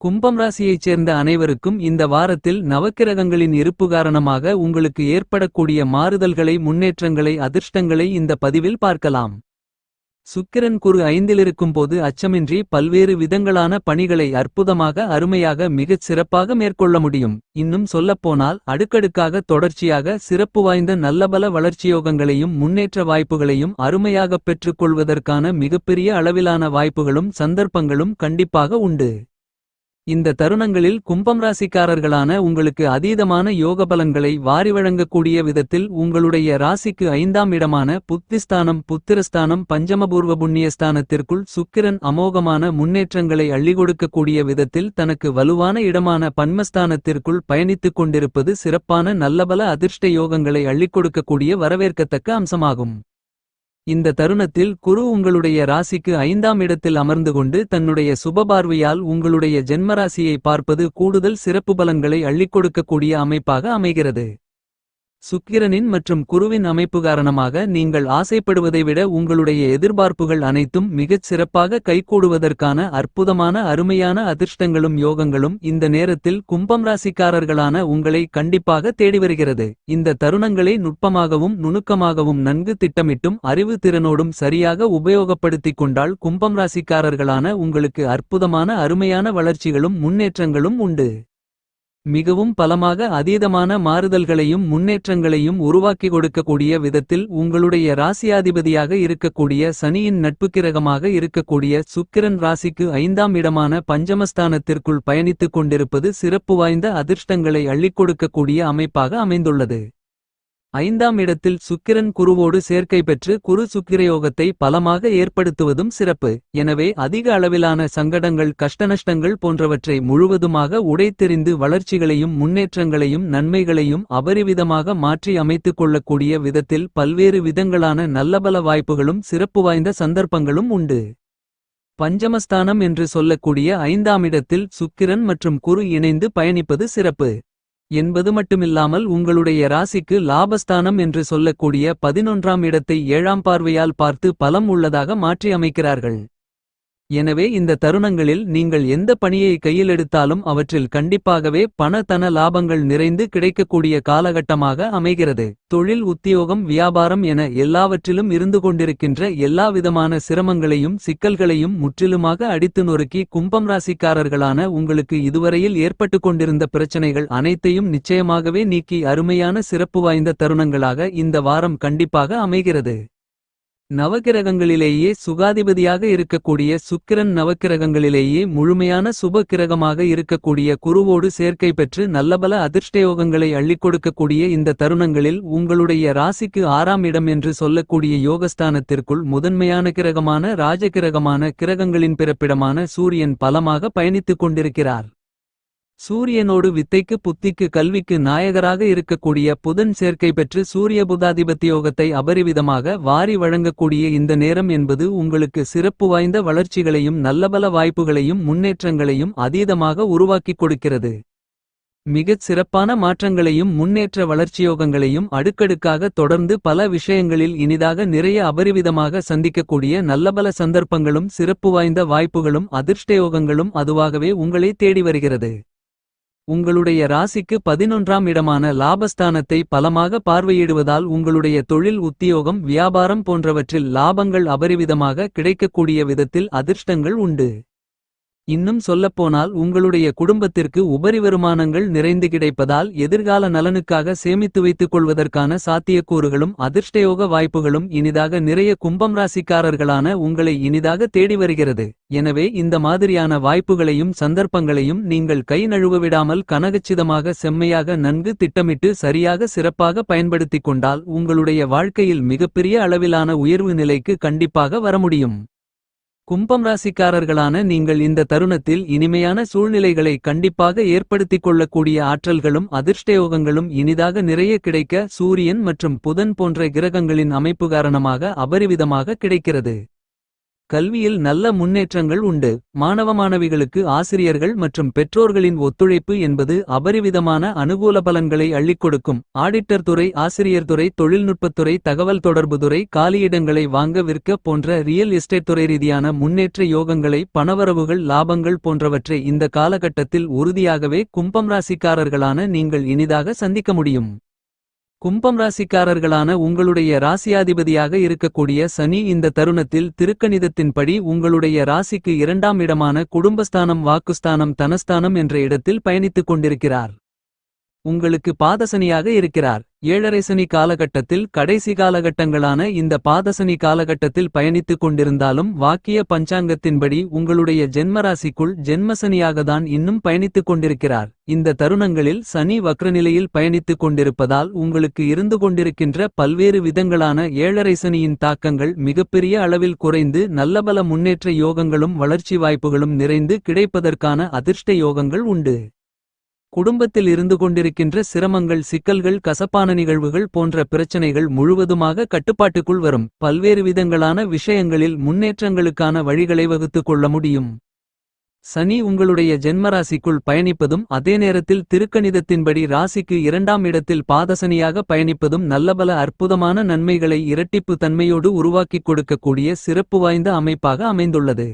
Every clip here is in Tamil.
கும்பம் ராசியைச் சேர்ந்த அனைவருக்கும் இந்த வாரத்தில் நவக்கிரகங்களின் இருப்பு காரணமாக உங்களுக்கு ஏற்படக்கூடிய மாறுதல்களை முன்னேற்றங்களை அதிர்ஷ்டங்களை இந்த பதிவில் பார்க்கலாம். சுக்கிரன் குரு ஐந்திலிருக்கும் போது அச்சமின்றி பல்வேறு விதங்களான பணிகளை அற்புதமாக அருமையாக மிகச் சிறப்பாக மேற்கொள்ள முடியும். இன்னும் சொல்லப்போனால் அடுக்கடுக்காக தொடர்ச்சியாக சிறப்பு வாய்ந்த நல்லபல வளர்ச்சியோகங்களையும் முன்னேற்ற வாய்ப்புகளையும் அருமையாகப் பெற்றுக்கொள்வதற்கான மிகப்பெரிய அளவிலான வாய்ப்புகளும் சந்தர்ப்பங்களும் கண்டிப்பாக உண்டு. இந்த தருணங்களில் கும்பம் ராசிக்காரர்களான உங்களுக்கு அதீதமான யோக பலன்களை வாரி வழங்கக்கூடிய விதத்தில் உங்களுடைய ராசிக்கு ஐந்தாம் இடமான புத்திஸ்தானம் புத்திரஸ்தானம் பஞ்சமபூர்வ புண்ணியஸ்தானத்திற்குள் சுக்கிரன் அமோகமான முன்னேற்றங்களை அள்ளி கொடுக்கக்கூடிய விதத்தில் தனக்கு வலுவான இடமான பன்மஸ்தானத்திற்குள் பயணித்துக் கொண்டிருப்பது சிறப்பான நல்லபல அதிர்ஷ்ட யோகங்களை அள்ளிக் கொடுக்கக்கூடிய வரவேற்கத்தக்க அம்சமாகும். இந்த தருணத்தில் குரு உங்களுடைய ராசிக்கு ஐந்தாம் இடத்தில் அமர்ந்து கொண்டு தன்னுடைய சுபபார்வையால் உங்களுடைய ஜென்மராசியை பார்ப்பது கூடுதல் சிறப்பு பலன்களை அள்ளிக் கொடுக்கக்கூடிய அமைப்பாக அமைகிறது. சுக்கிரனின் மற்றும் குருவின் அமைப்பு காரணமாக நீங்கள் ஆசைப்படுவதை விட உங்களுடைய எதிர்பார்ப்புகள் அனைத்தும் மிகச் சிறப்பாக கைகூடுவதற்கான அற்புதமான அருமையான அதிர்ஷ்டங்களும் யோகங்களும் இந்த நேரத்தில் கும்பம் ராசிக்காரர்களான உங்களை கண்டிப்பாக தேடி வருகிறது. இந்த தருணங்களை நுட்பமாகவும் நுணுக்கமாகவும் நன்கு திட்டமிட்டும் அறிவு திறனோடும் சரியாக உபயோகப்படுத்திக் கொண்டால் கும்பம் ராசிக்காரர்களான உங்களுக்கு அற்புதமான அருமையான வளர்ச்சிகளும் முன்னேற்றங்களும் உண்டு. மிகவும் பலமாக அதீதமான மாறுதல்களையும் முன்னேற்றங்களையும் உருவாக்கி கொடுக்கக்கூடிய விதத்தில் உங்களுடைய ராசியாதிபதியாக இருக்கக்கூடிய சனியின் நட்புக்கிரகமாக இருக்கக்கூடிய சுக்கிரன் ராசிக்கு ஐந்தாம் இடமான பஞ்சமஸ்தானத்திற்குள் பயணித்துக் கொண்டிருப்பது சிறப்பு வாய்ந்த அதிர்ஷ்டங்களை அள்ளிக் கொடுக்கக்கூடிய அமைப்பாக அமைந்துள்ளது. ஐந்தாம் இடத்தில் சுக்கிரன் குருவோடு சேர்க்கை பெற்று குரு சுக்கிரயோகத்தை பலமாக ஏற்படுத்துவதும் சிறப்பு. எனவே அதிக அளவிலான சங்கடங்கள் கஷ்டநஷ்டங்கள் போன்றவற்றை முழுவதுமாக உடைத்தெறிந்து வளர்ச்சிகளையும் முன்னேற்றங்களையும் நன்மைகளையும் அபரிவிதமாக மாற்றி அமைத்துக் கொள்ளக்கூடிய விதத்தில் பல்வேறு விதங்களான நல்லபல வாய்ப்புகளும் சிறப்பு வாய்ந்த சந்தர்ப்பங்களும் உண்டு. பஞ்சமஸ்தானம் என்று சொல்லக்கூடிய ஐந்தாம் இடத்தில் சுக்கிரன் மற்றும் குரு இணைந்து பயணிப்பது சிறப்பு. என்பது மட்டுமில்லாமல் உங்களுடைய ராசிக்கு லாபஸ்தானம் என்று சொல்லக்கூடிய பதினொன்றாம் இடத்தை ஏழாம் பார்வையால் பார்த்து பலம் உள்ளதாக மாற்றி அமைக்கிறார்கள் எனவே இந்த தருணங்களில் நீங்கள் எந்த பணியை கையில் எடுத்தாலும் அவற்றில் கண்டிப்பாகவே பண தன லாபங்கள் நிறைந்து கிடைக்கக்கூடிய காலகட்டமாக அமைகிறது. தொழில் உத்தியோகம் வியாபாரம் என எல்லாவற்றிலும் இருந்து கொண்டிருக்கின்ற எல்லாவிதமான சிரமங்களையும் சிக்கல்களையும் முற்றிலுமாக அடித்து நொறுக்கி கும்பம் ராசிக்காரர்களான உங்களுக்கு இதுவரையில் ஏற்பட்டு கொண்டிருந்த பிரச்சனைகள் அனைத்தையும் நிச்சயமாகவே நீக்கி அருமையான சிறப்பு வாய்ந்த தருணங்களாக இந்த வாரம் கண்டிப்பாக அமைகிறது. நவகிரகங்களிலேயே சுகாதிபதியாக இருக்கக்கூடிய சுக்கிரன் நவக்கிரகங்களிலேயே முழுமையான சுப கிரகமாக இருக்கக்கூடிய குருவோடு சேர்க்கை பெற்று நல்லபல அதிர்ஷ்டயோகங்களை அள்ளிக் கொடுக்கக்கூடிய இந்த தருணங்களில் உங்களுடைய ராசிக்கு ஆறாம் இடம் என்று சொல்லக்கூடிய யோகஸ்தானத்திற்குள் முதன்மையான கிரகமான ராஜகிரகமான கிரகங்களின் பிறப்பிடமான சூரியன் பலமாக பயணித்துக் கொண்டிருக்கிறார். சூரியனோடு வித்தைக்கு புத்திக்கு கல்விக்கு நாயகராக இருக்கக்கூடிய புதன் சேர்க்கை பெற்று சூரிய புதாதிபத்தியோகத்தை அபரிவிதமாக வாரி வழங்கக்கூடிய இந்த நேரம் என்பது உங்களுக்கு சிறப்பு வாய்ந்த வளர்ச்சிகளையும் நல்லபல வாய்ப்புகளையும் முன்னேற்றங்களையும் அதீதமாக உருவாக்கிக் கொடுக்கிறது. மிகச் சிறப்பான மாற்றங்களையும் முன்னேற்ற வளர்ச்சியோகங்களையும் அடுக்கடுக்காக தொடர்ந்து பல விஷயங்களில் இனிதாக நிறைய அபரிவிதமாக சந்திக்கக்கூடிய நல்லபல சந்தர்ப்பங்களும் சிறப்பு வாய்ந்த வாய்ப்புகளும் அதிர்ஷ்டயோகங்களும் அதுவாகவே உங்களை தேடி வருகிறது. உங்களுடைய ராசிக்கு பதினொன்றாம் இடமான லாபஸ்தானத்தை பலமாக பார்வையிடுவதால் உங்களுடைய தொழில் உத்தியோகம் வியாபாரம் போன்றவற்றில் லாபங்கள் அபரிவிதமாக கிடைக்கக்கூடிய விதத்தில் அதிர்ஷ்டங்கள் உண்டு. இன்னும் சொல்லப்போனால் உங்களுடைய குடும்பத்திற்கு உபரி வருமானங்கள் நிறைந்து கிடைப்பதால் எதிர்கால நலனுக்காக சேமித்து வைத்துக் கொள்வதற்கான சாத்தியக்கூறுகளும் அதிர்ஷ்டயோக வாய்ப்புகளும் இனிதாக நிறைய கும்பம் ராசிக்காரர்களான உங்களை இனிதாக தேடி வருகிறது. எனவே இந்த மாதிரியான வாய்ப்புகளையும் சந்தர்ப்பங்களையும் நீங்கள் கை நழுவ விடாமல் கனகச்சிதமாக செம்மையாக நன்கு திட்டமிட்டு சரியாக சிறப்பாக பயன்படுத்திக் கொண்டால் உங்களுடைய வாழ்க்கையில் மிகப்பெரிய அளவிலான உயர்வு நிலைக்கு கண்டிப்பாக வர முடியும். கும்பம் ராசிக்காரர்களான நீங்கள் இந்த தருணத்தில் இனிமையான சூழ்நிலைகளை கண்டிப்பாக ஏற்படுத்திக் கொள்ளக்கூடிய ஆற்றல்களும் அதிர்ஷ்டயோகங்களும் இனிதாக நிறைய கிடைக்க சூரியன் மற்றும் புதன் போன்ற கிரகங்களின் அமைப்பு காரணமாக அபரிவிதமாக கிடைக்கிறது. கல்வியில் நல்ல முன்னேற்றங்கள் உண்டு. மாணவ மாணவிகளுக்கு ஆசிரியர்கள் மற்றும் பெற்றோர்களின் ஒத்துழைப்பு என்பது அபரிவிதமான அனுகூல பலன்களை அள்ளிக் கொடுக்கும். ஆடிட்டர் துறை ஆசிரியர் துறை தொழில்நுட்பத்துறை தகவல் தொடர்புதுறை காலியிடங்களை வாங்க விற்க போன்ற ரியல் எஸ்டேட் துறை ரீதியான முன்னேற்ற யோகங்களை பணவரவுகள் லாபங்கள் போன்றவற்றை இந்த காலகட்டத்தில் உறுதியாகவே கும்பம் ராசிக்காரர்களான நீங்கள் இனிதாக சந்திக்க முடியும். கும்பம் ராசிக்காரர்களான உங்களுடைய ராசியாதிபதியாக இருக்கக்கூடிய சனி இந்த தருணத்தில் திருக்கணிதத்தின்படி உங்களுடைய ராசிக்கு இரண்டாம் இடமான குடும்பஸ்தானம் வாக்குஸ்தானம் தனஸ்தானம் என்ற இடத்தில் பயணித்துக் கொண்டிருக்கிறார். உங்களுக்கு பாதசனியாக இருக்கிறார். ஏழரை சனி காலகட்டத்தில் கடைசி காலகட்டங்களான இந்த பாதசனி காலகட்டத்தில் பயணித்துக் கொண்டிருந்தாலும் வாக்கிய பஞ்சாங்கத்தின்படி உங்களுடைய ஜென்மராசிக்குள் ஜென்மசனியாகத்தான் இன்னும் பயணித்துக் கொண்டிருக்கிறார். இந்த தருணங்களில் சனி வக்ரநிலையில் பயணித்துக் கொண்டிருப்பதால் உங்களுக்கு இருந்து கொண்டிருக்கின்ற பல்வேறு விதங்களான ஏழரை சனியின் தாக்கங்கள் மிகப்பெரிய அளவில் குறைந்து நல்லபல முன்னேற்ற யோகங்களும் வளர்ச்சி வாய்ப்புகளும் நிறைந்து கிடைப்பதற்கான அதிர்ஷ்ட யோகங்கள் உண்டு. குடும்பத்தில் இருந்து கொண்டிருக்கின்ற சிரமங்கள் சிக்கல்கள் கசப்பான நிகழ்வுகள் போன்ற பிரச்சனைகள் முழுவதுமாக கட்டுப்பாட்டுக்குள் வரும். பல்வேறு விதங்களான விஷயங்களில் முன்னேற்றங்களுக்கான வழிகளை வகுத்துக் கொள்ள முடியும். சனி உங்களுடைய ஜென்மராசிக்குள் பயணிப்பதும் அதே நேரத்தில் திருக்கணிதத்தின்படி ராசிக்கு இரண்டாம் இடத்தில் பாதசனியாக பயணிப்பதும் நல்லபல அற்புதமான நன்மைகளை இரட்டிப்பு தன்மையோடு உருவாக்கிக் கொடுக்கக்கூடிய சிறப்பு வாய்ந்த அமைப்பாக அமைந்துள்ளது.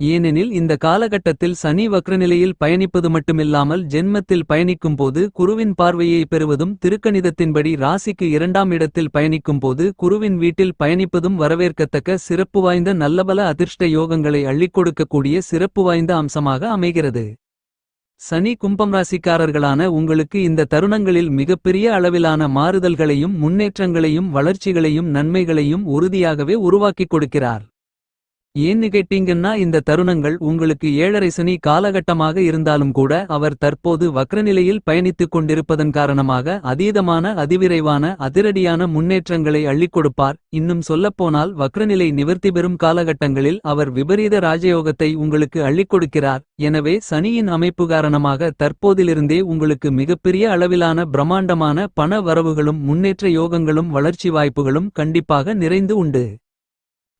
ஏனெனில் இந்த காலகட்டத்தில் சனி வக்ரநிலையில் பயணிப்பது மட்டுமில்லாமல் ஜென்மத்தில் பயணிக்கும்போது குருவின் பார்வையை பெறுவதும் திருக்கணிதத்தின்படி ராசிக்கு இரண்டாம் இடத்தில் பயணிக்கும்போது குருவின் வீட்டில் பயணிப்பதும் வரவேற்கத்தக்க சிறப்பு வாய்ந்த நல்லபல அதிர்ஷ்ட யோகங்களை அள்ளிக் கொடுக்கக்கூடிய சிறப்பு வாய்ந்த அம்சமாக அமைகிறது. சனி கும்பம் ராசிக்காரர்களான உங்களுக்கு இந்த தருணங்களில் மிகப்பெரிய அளவிலான மாறுதல்களையும் முன்னேற்றங்களையும் வளர்ச்சிகளையும் நன்மைகளையும் உறுதியாகவே உருவாக்கிக் கொடுக்கிறார். ஏன்னு கேட்டீங்கன்னா இந்த தருணங்கள் உங்களுக்கு ஏழரை சனி காலகட்டமாக இருந்தாலும் கூட அவர் தற்போது வக்ரநிலையில் பயணித்துக் கொண்டிருப்பதன் காரணமாக அதீதமான அதிவிரைவான அதிரடியான முன்னேற்றங்களை அள்ளிக் கொடுப்பார். இன்னும் சொல்லப்போனால் வக்ரநிலை நிவர்த்தி பெறும் காலகட்டங்களில் அவர் விபரீத ராஜயோகத்தை உங்களுக்கு அள்ளிக் கொடுக்கிறார். எனவே சனியின் அமைப்பு காரணமாக தற்போதிலிருந்தே உங்களுக்கு மிகப்பெரிய அளவிலான பிரம்மாண்டமான பண வரவுகளும் முன்னேற்ற யோகங்களும் வளர்ச்சி வாய்ப்புகளும் கண்டிப்பாக நிறைந்து உண்டு.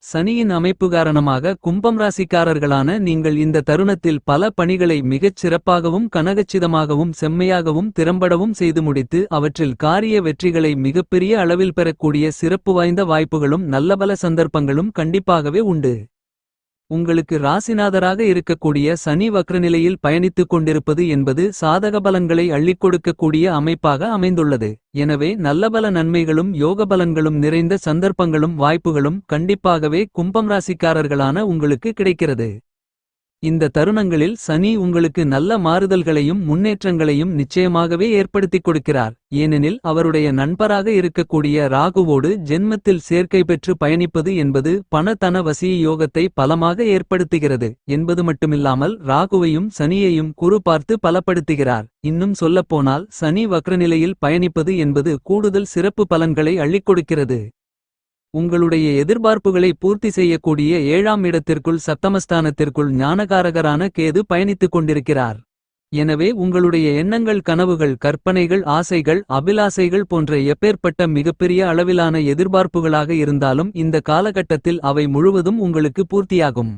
சனியின் அமைப்பு காரணமாக கும்பம் ராசிக்காரர்களான நீங்கள் இந்த தருணத்தில் பல பணிகளை மிகச் சிறப்பாகவும் கனகச்சிதமாகவும் செம்மையாகவும் திறம்படவும் செய்து முடித்து அவற்றில் காரிய வெற்றிகளை மிகப்பெரிய அளவில் பெறக்கூடிய சிறப்பு வாய்ந்த வாய்ப்புகளும் நல்லபல சந்தர்ப்பங்களும் கண்டிப்பாகவே உண்டு. உங்களுக்கு ராசிநாதராக இருக்கக்கூடிய சனி வக்ரநிலையில் பயணித்துக் கொண்டிருப்பது என்பது சாதக பலன்களை அள்ளிக் கொடுக்கக்கூடிய அமைப்பாக அமைந்துள்ளது. எனவே நல்லபல நன்மைகளும் யோக பலன்களும் நிறைந்த சந்தர்ப்பங்களும் வாய்ப்புகளும் கண்டிப்பாகவே கும்பம் ராசிக்காரர்களான உங்களுக்கு கிடைக்கிறது. இந்த தருணங்களில் சனி உங்களுக்கு நல்ல மாறுதல்களையும் முன்னேற்றங்களையும் நிச்சயமாகவே ஏற்படுத்திக் கொடுக்கிறார். ஏனெனில் அவருடைய நண்பராக இருக்கக்கூடிய ராகுவோடு ஜென்மத்தில் சேர்க்கை பெற்று பயணிப்பது என்பது பணத்தன வசிய யோகத்தை பலமாக ஏற்படுத்துகிறது. என்பது மட்டுமில்லாமல் ராகுவையும் சனியையும் குறு பார்த்து பலப்படுத்துகிறார். இன்னும் சொல்லப்போனால் சனி வக்ரநிலையில் பயணிப்பது என்பது கூடுதல் சிறப்பு பலன்களை அள்ளிக் கொடுக்கிறது. உங்களுடைய எதிர்பார்ப்புகளை பூர்த்தி செய்யக்கூடிய ஏழாம் இடத்திற்குள் சப்தமஸ்தானத்திற்குள் ஞானகாரகரான கேது பயணித்துக் கொண்டிருக்கிறார். எனவே உங்களுடைய எண்ணங்கள் கனவுகள் கற்பனைகள் ஆசைகள் அபிலாசைகள் போன்ற எப்பேற்பட்ட மிகப்பெரிய அளவிலான எதிர்பார்ப்புகளாக இருந்தாலும் இந்த காலகட்டத்தில் அவை முழுவதும் உங்களுக்கு பூர்த்தியாகும்.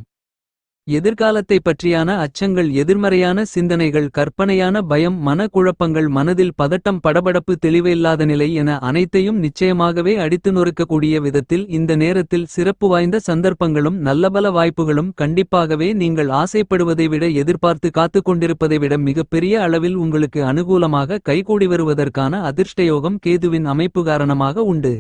எதிர்காலத்தை பற்றியான அச்சங்கள் எதிர்மறையான சிந்தனைகள் கற்பனையான பயம் மன குழப்பங்கள் மனதில் பதட்டம் படபடப்பு தெளிவில்லாத நிலை என அனைத்தையும் நிச்சயமாகவே அடித்து நொறுக்கக்கூடிய விதத்தில் இந்த நேரத்தில் சிறப்பு வாய்ந்த சந்தர்ப்பங்களும் நல்லபல வாய்ப்புகளும் கண்டிப்பாகவே நீங்கள் ஆசைப்படுவதை விட எதிர்பார்த்து காத்துக் கொண்டிருப்பதை விட மிகப்பெரிய அளவில் உங்களுக்கு அனுகூலமாக கைகூடி வருவதற்கான அதிர்ஷ்டயோகம் கேதுவின் அமைப்பு காரணமாக உண்டு.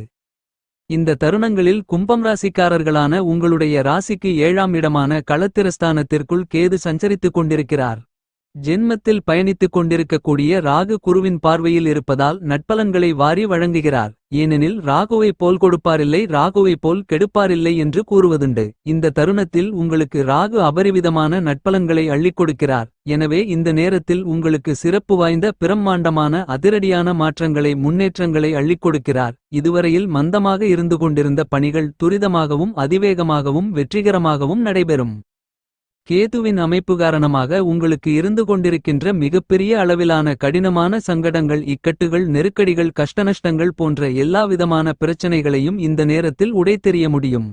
இந்த தருணங்களில் கும்பம் ராசிக்காரர்களான உங்களுடைய ராசிக்கு ஏழாம் இடமான களத்திரஸ்தானத்திற்குள் கேது சஞ்சரித்துக் கொண்டிருக்கிறார். ஜென்மத்தில் பயணித்துக் கொண்டிருக்கக்கூடிய ராகு குருவின் பார்வையில் இருப்பதால் நட்பலன்களை வாரி வழங்குகிறார். ஏனெனில் ராகுவை போல் கொடுப்பாரில்லை ராகுவை போல் கெடுப்பாரில்லை என்று கூறுவதுண்டு. இந்த தருணத்தில் உங்களுக்கு ராகு அபரிவிதமான நட்பலன்களை அள்ளிக் கொடுக்கிறார். எனவே இந்த நேரத்தில் உங்களுக்கு சிறப்பு வாய்ந்த பிரம்மாண்டமான அதிரடியான மாற்றங்களை முன்னேற்றங்களை அள்ளிக் கொடுக்கிறார். இதுவரையில் மந்தமாக இருந்து கொண்டிருந்த பணிகள் துரிதமாகவும் அதிவேகமாகவும் வெற்றிகரமாகவும் நடைபெறும். கேதுவின் அமைப்பு காரணமாக உங்களுக்கு இருந்து கொண்டிருக்கின்ற மிகப்பெரிய அளவிலான கடினமான சங்கடங்கள் இக்கட்டுகள் நெருக்கடிகள் கஷ்டநஷ்டங்கள் போன்ற எல்லாவிதமான பிரச்சனைகளையும் இந்த நேரத்தில் உடைத்தெறிய முடியும்.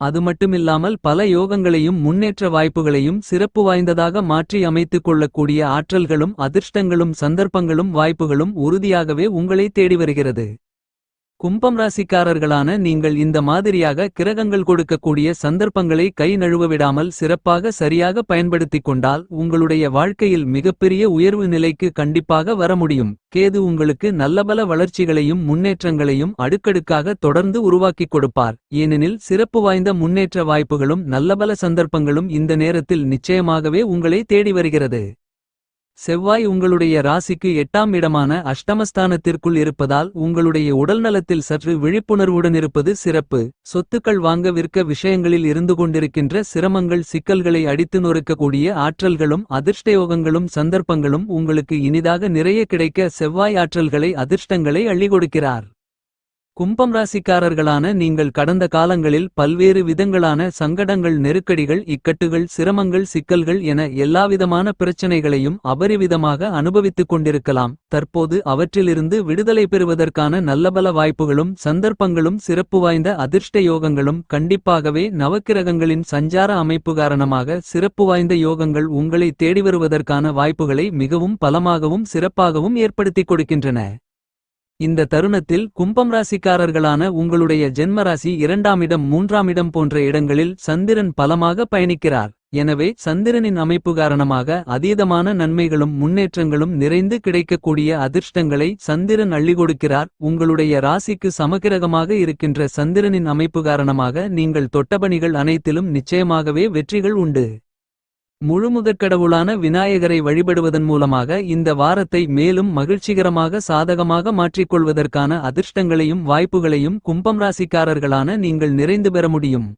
அது மட்டுமில்லாமல் பல யோகங்களையும் முன்னேற்ற வாய்ப்புகளையும் சிறப்பு வாய்ந்ததாக மாற்றி அமைத்துக் கொள்ளக்கூடிய ஆற்றல்களும் அதிர்ஷ்டங்களும் சந்தர்ப்பங்களும் வாய்ப்புகளும் உறுதியாகவே உங்களை தேடி வருகிறது. கும்பம் ராசிக்காரர்களான நீங்கள் இந்த மாதிரியாக கிரகங்கள் கொடுக்கக்கூடிய சந்தர்ப்பங்களை கை நழுவ விடாமல் சிறப்பாக சரியாக பயன்படுத்திக் கொண்டால் உங்களுடைய வாழ்க்கையில் மிகப்பெரிய உயர்வு நிலைக்கு கண்டிப்பாக வர முடியும். கேது உங்களுக்கு நல்லபல வளர்ச்சிகளையும் முன்னேற்றங்களையும் அடுக்கடுக்காக தொடர்ந்து உருவாக்கிக் கொடுப்பார். ஏனெனில் சிறப்பு வாய்ந்த முன்னேற்ற வாய்ப்புகளும் நல்லபல சந்தர்ப்பங்களும் இந்த நேரத்தில் நிச்சயமாகவே உங்களை தேடி வருகிறது. செவ்வாய் உங்களுடைய ராசிக்கு எட்டாம் இடமான அஷ்டமஸ்தானத்திற்குள் இருப்பதால் உங்களுடைய உடல்நலத்தில் சற்று விழிப்புணர்வுடன் இருப்பது சிறப்பு. சொத்துக்கள் வாங்க விற்க விஷயங்களில் இருந்து கொண்டிருக்கின்ற சிரமங்கள் சிக்கல்களை அடித்து நொறுக்கக்கூடிய ஆற்றல்களும் அதிர்ஷ்டயோகங்களும் சந்தர்ப்பங்களும் உங்களுக்கு இனிதாக நிறைய கிடைக்க செவ்வாய் ஆற்றல்களை அதிர்ஷ்டங்களை அள்ளிகொடுக்கிறார் கும்பம் ராசிக்காரர்களான நீங்கள் கடந்த காலங்களில் பல்வேறு விதங்களான சங்கடங்கள் நெருக்கடிகள் இக்கட்டுகள் சிரமங்கள் சிக்கல்கள் என எல்லாவிதமான பிரச்சனைகளையும் அபரிவிதமாக அனுபவித்துக் கொண்டிருக்கலாம். தற்போது அவற்றிலிருந்து விடுதலை பெறுவதற்கான நல்லபல வாய்ப்புகளும் சந்தர்ப்பங்களும் சிறப்பு வாய்ந்த அதிர்ஷ்ட யோகங்களும் கண்டிப்பாகவே நவக்கிரகங்களின் சஞ்சார அமைப்பு காரணமாக சிறப்பு வாய்ந்த யோகங்கள் உங்களை தேடி வருவதற்கான வாய்ப்புகளை மிகவும் பலமாகவும் சிறப்பாகவும் ஏற்படுத்திக் கொடுக்கின்றன. இந்த தருணத்தில் கும்பம் ராசிக்காரர்களான உங்களுடைய ஜென்மராசி இரண்டாம் இடம் மூன்றாம் இடம் போன்ற இடங்களில் சந்திரன் பலமாக பயணிக்கிறார். எனவே சந்திரனின் அமைப்பு காரணமாக அதீதமான நன்மைகளும் முன்னேற்றங்களும் நிறைந்து கிடைக்கக்கூடிய அதிர்ஷ்டங்களை சந்திரன் அள்ளி கொடுக்கிறார் உங்களுடைய ராசிக்கு சமகிரகமாக இருக்கின்ற சந்திரனின் அமைப்பு காரணமாக நீங்கள் தொட்டபணிகள் அனைத்திலும் நிச்சயமாகவே வெற்றிகள் உண்டு. முழுமுதற்கடவுளான விநாயகரை வழிபடுவதன் மூலமாக இந்த வாரத்தை மேலும் மகிழ்ச்சிகரமாக சாதகமாக மாற்றிக்கொள்வதற்கான அதிர்ஷ்டங்களையும் வாய்ப்புகளையும் கும்பம் ராசிக்காரர்களான நீங்கள் நிறைந்து பெற முடியும்.